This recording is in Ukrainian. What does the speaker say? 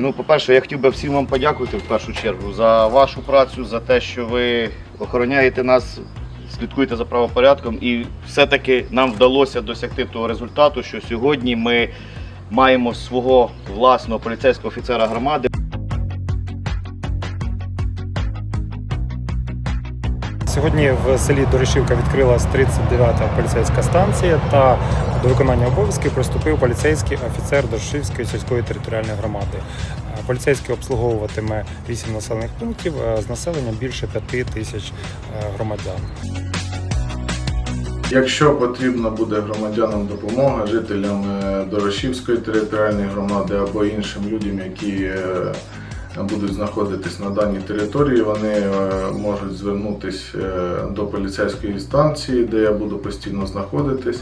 Ну, по-перше, я хотів би всім вам подякувати в першу чергу за вашу працю, за те, що ви охороняєте нас, слідкуєте за правопорядком. І все-таки нам вдалося досягти того результату, що сьогодні ми маємо свого власного поліцейського офіцера громади. Сьогодні в селі Дорошівка відкрилась 39-та поліцейська станція та до виконання обов'язків приступив поліцейський офіцер Дорошівської сільської територіальної громади. Е, Поліцейський обслуговуватиме 8 населених пунктів е, з населенням більше 5 тисяч е, громадян. Якщо потрібна буде громадянам допомога, жителям Дорошівської територіальної громади або іншим людям, які будуть знаходитись на даній території, вони можуть звернутися до поліцейської станції, де я буду постійно знаходитись.